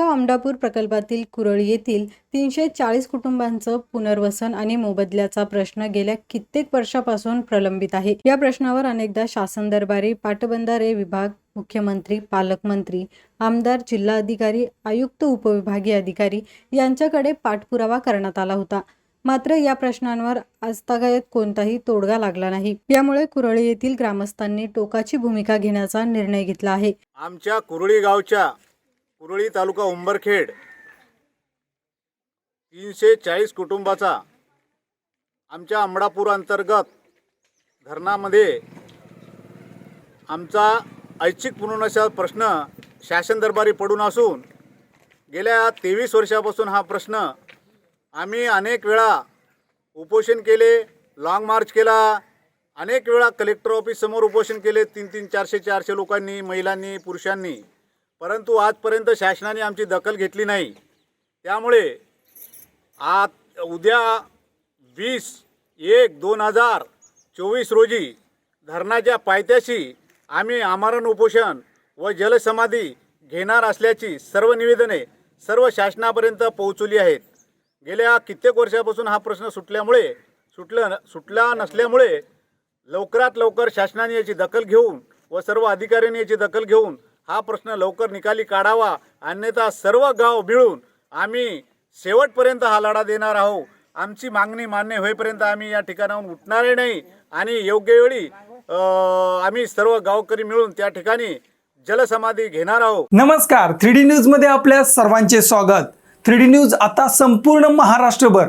आमडापूर प्रकल्पातील कुरळी येथील तीनशे चाळीस कुटुंबांचं पुनर्वसन आणि मोबदल्याचा प्रश्न गेल्या कित्येक वर्षापासून प्रलंबित आहे. या प्रश्नावर अनेकदा शासन दरबारी पाटबंधारे विभाग मुख्यमंत्री पालकमंत्री आमदार जिल्हा अधिकारी आयुक्त उपविभागीय अधिकारी यांच्याकडे पाठपुरावा करण्यात आला होता. मात्र या प्रश्नांवर आजतागायत कोणताही तोडगा लागला नाही. यामुळे कुरळी येथील ग्रामस्थांनी टोकाची भूमिका घेण्याचा निर्णय घेतला आहे. आमच्या कुरळी गावच्या कुरळी तालुका उंबरखेड. तीनशे चाळीस कुटुंबाचा आमच्या अमडापूर अंतर्गत धरणामध्ये आमचा ऐच्छिक पुनर्वसनाचा प्रश्न शासन दरबारी पडून असून गेल्या तेवीस वर्षापासून हा प्रश्न आम्ही अनेक वेळा उपोषण केले लाँग मार्च केला अनेक वेळा कलेक्टर ऑफिससमोर उपोषण केले तीन तीन चारशे चारशे लोकांनी महिलांनी पुरुषांनी. परंतु आजपर्यंत शासनाने आमची दखल घेतली नाही. त्यामुळे आज उद्या वीस एक दोन हजार चोवीस रोजी धरणाच्या पायथ्याशी आम्ही आमरण उपोषण व जलसमाधी घेणार असल्याची सर्व निवेदने सर्व शासनापर्यंत पोहोचवली आहेत. गेल्या कित्येक वर्षापासून हा प्रश्न सुटल्यामुळे सुटलं सुटला नसल्यामुळे लवकरात लवकर शासनाने याची दखल घेऊन व सर्व अधिकाऱ्यांनी याची दखल घेऊन हा प्रश्न लवकर निकाली काढावा. अन्यथा सर्व गाव मिळून आम्ही शेवटपर्यंत हा लढा देणार आहोत. आमची मागणी मान्य होईपर्यंत आम्ही या ठिकाणाहून उठणारही नाही आणि योग्य वेळी आम्ही सर्व गावकरी मिळून त्या ठिकाणी जलसमाधी घेणार आहोत. नमस्कार. थ्री डी न्यूजमध्ये आपल्या सर्वांचे स्वागत. थ्री डी न्यूज आता संपूर्ण महाराष्ट्रभर